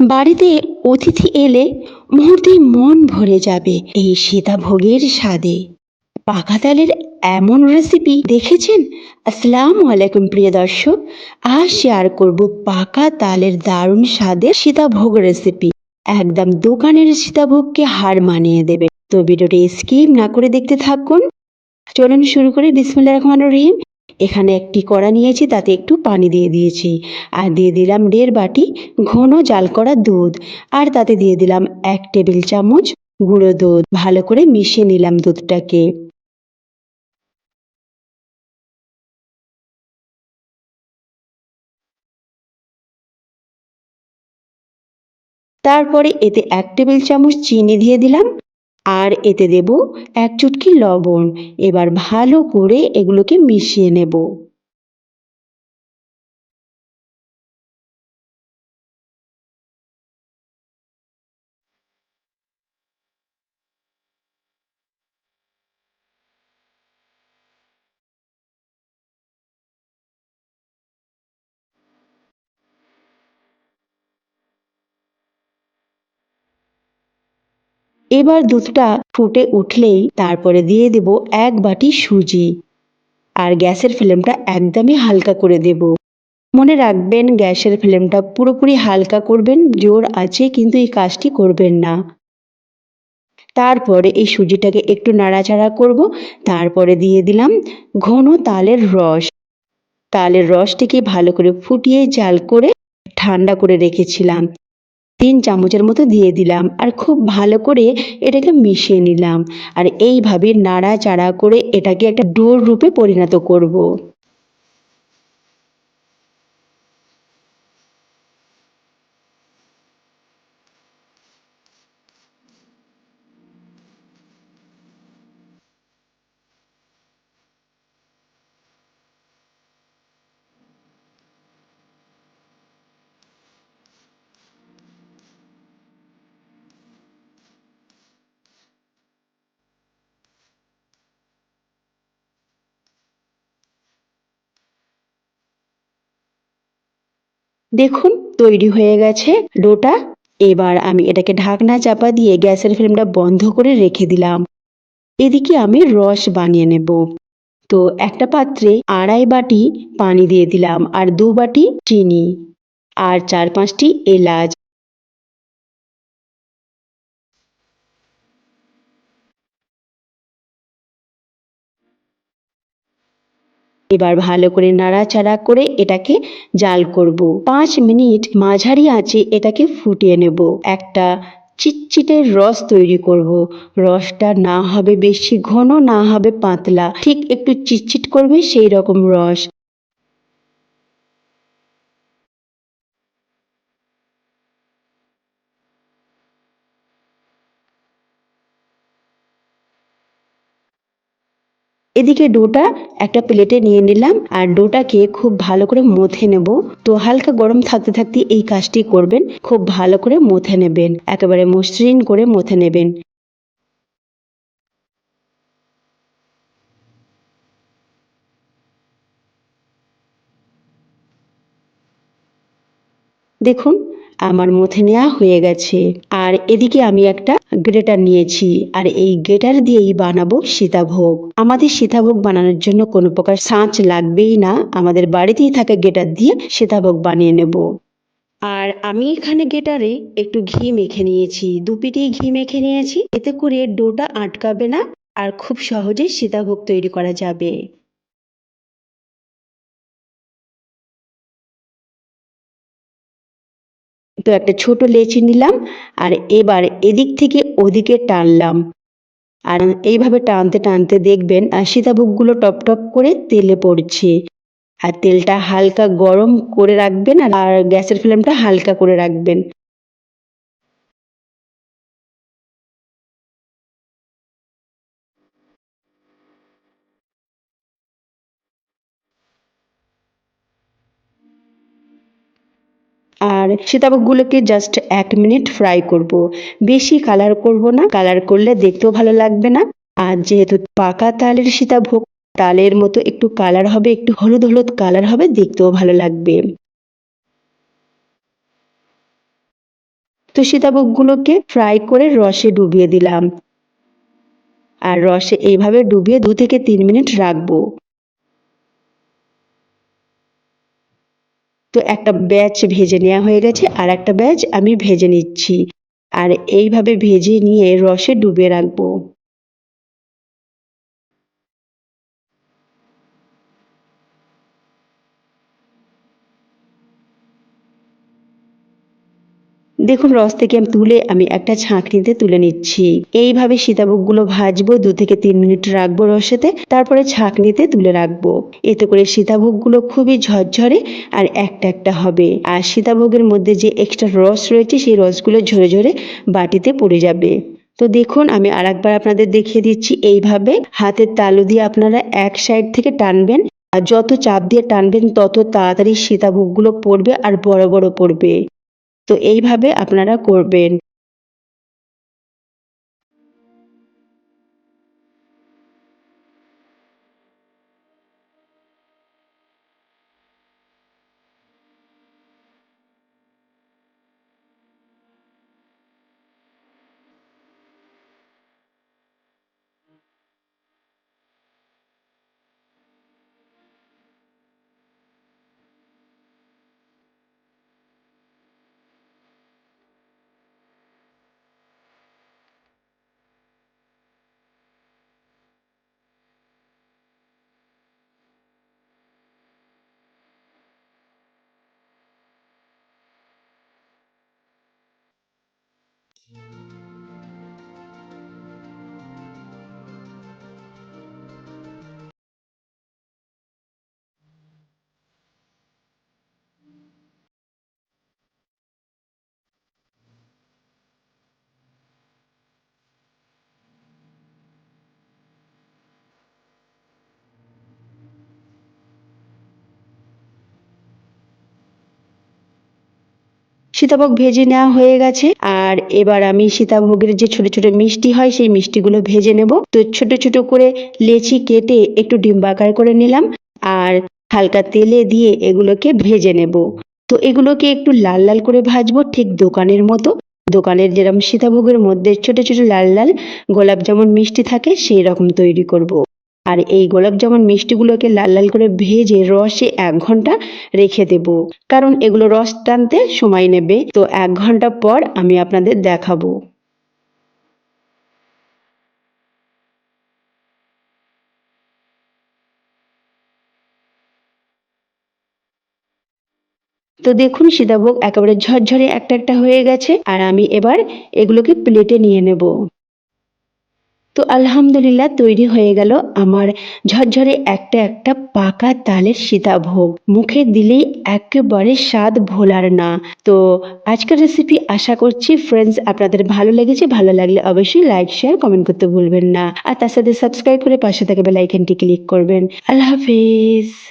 বাড়িতে অতিথি এলে মুহূর্তেই মন ভরে যাবে এই সীতাভোগের স্বাদে। পাকা তালের এমন রেসিপি দেখেছেন? আসসালামু আলাইকুম, প্রিয় দর্শক। আজ শেয়ার করব পাকা তালের দারুণ স্বাদের সীতাভোগ রেসিপি একদম দোকানের সীতাভোগকে হার মানিয়ে দেবে। তো ভিডিওটি স্কিপ না করে দেখতে থাকুন। চলুন শুরু করে। বিসমুল্লাহ রহমান রহিম। এখানে একটি কড়া নিয়েছি, তাতে একটু পানি দিয়ে দিয়েছি। আর দিয়ে দিলাম দেড় বাটি ঘন জাল করা দুধ। আর তাতে দিয়ে দিলাম এক টেবিল চামচ গুঁড়ো দুধ। ভালো করে মিশিয়ে নিলাম দুধটাকে। তারপরে এতে এক টেবিল চামচ চিনি দিয়ে দিলাম। আর এতে দেব এক চুটকি লবণ। এবার ভালো করে এগুলোকে মিশিয়ে নেব। এবার দুধটা ফুটে উঠলেই তারপরে দিয়ে দেব এক বাটি সুজি। আর গ্যাসের ফ্লেমটা একদমই হালকা করে দেব। মনে রাখবেন, গ্যাসের ফ্লেমটা পুরোপুরি হালকা করবেন, জোর আছে কিন্তু এই কাজটি করবেন না। তারপরে এই সুজিটাকে একটু নাড়াচাড়া করব। তারপরে দিয়ে দিলাম ঘন তালের রস। তালের রসটিকে ভালো করে ফুটিয়ে জাল করে ঠান্ডা করে রেখেছিলাম। তিন চামচের মতো দিয়ে দিলাম আর খুব ভালো করে এটাকে মিশিয়ে নিলাম আর এইভাবে নাড়াচাড়া করে এটাকে একটা ডোর রূপে পরিণত করব। দেখুন, তৈরি হয়ে গেছে ডোটা। এবার আমি এটাকে ঢাকনা চাপা দিয়ে গ্যাসের ফ্লেমটা বন্ধ করে রেখে দিলাম। এদিকে আমি রস বানিয়ে নেব। তো একটা পাত্রে আড়াই বাটি পানি দিয়ে দিলাম আর দু বাটি চিনি আর চার পাঁচটি এলাচ। এবার ভালো করে নাড়াচাড়া করে এটাকে জাল করব। পাঁচ মিনিট মাঝারি আঁচে এটাকে ফুটিয়ে নেব। একটা চিটচিটের রস তৈরি করব। রসটা না হবে বেশি ঘন, না হবে পাতলা। ঠিক একটু চিটচিট করবে সেই রকম রস। এদিকে ডোটা একটা প্লেটে নিয়ে নিলাম আর ডোটাকে খুব ভালো করে মথে নেব। তো হালকা গরম থাকতে থাকতে এই কাজটি করবেন, খুব ভালো করে মথে নেবেন। একেবারে মসৃণ করে মথে নেবেন। দেখুন, আমার মথে নেওয়া হয়ে গেছে। আর এদিকে আমি একটা গ্রেটার নিয়েছি, আর এই গ্রেটার দিয়েই বানাবো সীতাভোগ। আমাদের সীতাভোগ বানানোর জন্য কোনো প্রকার সাঁচ লাগবেই না। আমাদের বাড়িতেই থাকা গ্রেটার দিয়ে সীতাভোগ বানিয়ে নেব। আর আমি এখানে গেটারে একটু ঘি মেখে নিয়েছি। দু পিঠেই ঘি মেখে নিয়েছি। এতে করে ডোটা আটকাবে না, আর খুব সহজেই সীতাভোগ তৈরি করা যাবে। তো একটা ছোট লেচি নিলাম আর এবার এদিক থেকে ওদিকে টানলাম। আর এইভাবে টানতে টানতে দেখবেন আর সীতাভোগগুলো টপ টপ করে তেলে পড়ছে। আর তেলটা হালকা গরম করে রাখবেন আর গ্যাসের ফ্লেমটা হালকা করে রাখবেন। আর সীতাভোগগুলোকে জাস্ট এক মিনিট ফ্রাই করব। বেশি কালার করব না কালার করলে দেখতেও ভালো লাগবে না। আর যেহেতু পাকা তালের সীতাভোগ, তালের মতো একটু কালার হবে, একটু হলুদ হলুদ কালার হবে, দেখতেও ভালো লাগবে। তো সীতাভোগগুলোকে ফ্রাই করে রসে ডুবিয়ে দিলাম। আর রসে এইভাবে ডুবিয়ে দু থেকে তিন মিনিট রাখব। তো একটা ব্যাচ ভেজে নেওয়া হয়ে গেছে, আর একটা ব্যাচ আমি ভেজে নিচ্ছি। আর এইভাবে ভেজে নিয়ে রসে ডুবিয়ে রাখব। দেখুন, রস থেকে আমি তুলে আমি একটা ছাঁকনিতে তুলে নিচ্ছি। এইভাবে সীতাভোগগুলো ভাজবো, দু থেকে তিন মিনিট রাখব রসেতে, তারপরে ছাঁকনিতে তুলে রাখব। এতে করে সীতাভোগগুলো খুবই ঝরঝরে আর একটা একটা হবে। আর সীতাভোগের মধ্যে যে এক্সট্রা রস রয়েছে, সেই রসগুলো ঝরে ঝরে বাটিতে পড়ে যাবে। তো দেখুন, আমি আরেকবার আপনাদের দেখিয়ে দিচ্ছি এইভাবে। হাতের তালু দিয়ে আপনারা এক সাইড থেকে টানবেন। আর যত চাপ দিয়ে টানবেন, তত তাড়াতাড়ি সীতাভোগগুলো পড়বে আর বড় বড় পড়বে। তো এইভাবে আপনারা করবেন। সীতাভোগ ভেজে নেওয়া হয়ে গেছে। আর এবার আমি সীতাভোগের যে ছোট ছোট মিষ্টি হয়, সেই মিষ্টিগুলো ভেজে নেব। তো ছোট ছোট করে লেচি কেটে একটু ডিম্বাকার করে নিলাম। আর হালকা তেলে দিয়ে এগুলোকে ভেজে নেব। তো এগুলোকে একটু লাল লাল করে ভাজবো ঠিক দোকানের মতো। দোকানের যেরকম সীতাভোগের মধ্যে ছোট ছোট লাল লাল গোলাপ যেমন মিষ্টি থাকে, সেই রকম তৈরি করব। আর এই গোলাপ জামুন মিষ্টিগুলোকে লাল লাল করে ভেজে রসে এক ঘণ্টা রেখে দেব। কারণ এগুলো রস টানতে সময় নেবে। তো এক ঘণ্টা পর আমি আপনাদের দেখাবো। তো দেখুন সীতাভোগ একেবারে ঝরঝরে একটা একটা হয়ে গেছে। আর আমি এবার এগুলোকে প্লেটে নিয়ে নেব। তো আলহামদুলিল্লাহ তৈরি হয়ে গেল আমার ঝরঝরে একটা একটা পাকা তালের সীতাভোগ। মুখে দিলেই একেবারে স্বাদ ভোলার না। তো আজকের রেসিপি আশা করছি ফ্রেন্ডস আপনাদের ভালো লেগেছে। ভালো লাগলে অবশ্যই লাইক শেয়ার কমেন্ট করতে ভুলবেন না। আর তার সাথে সাবস্ক্রাইব করে পাশে থাকা বেলাইকেনটি ক্লিক করবেন। আল্লাহ হাফিজ।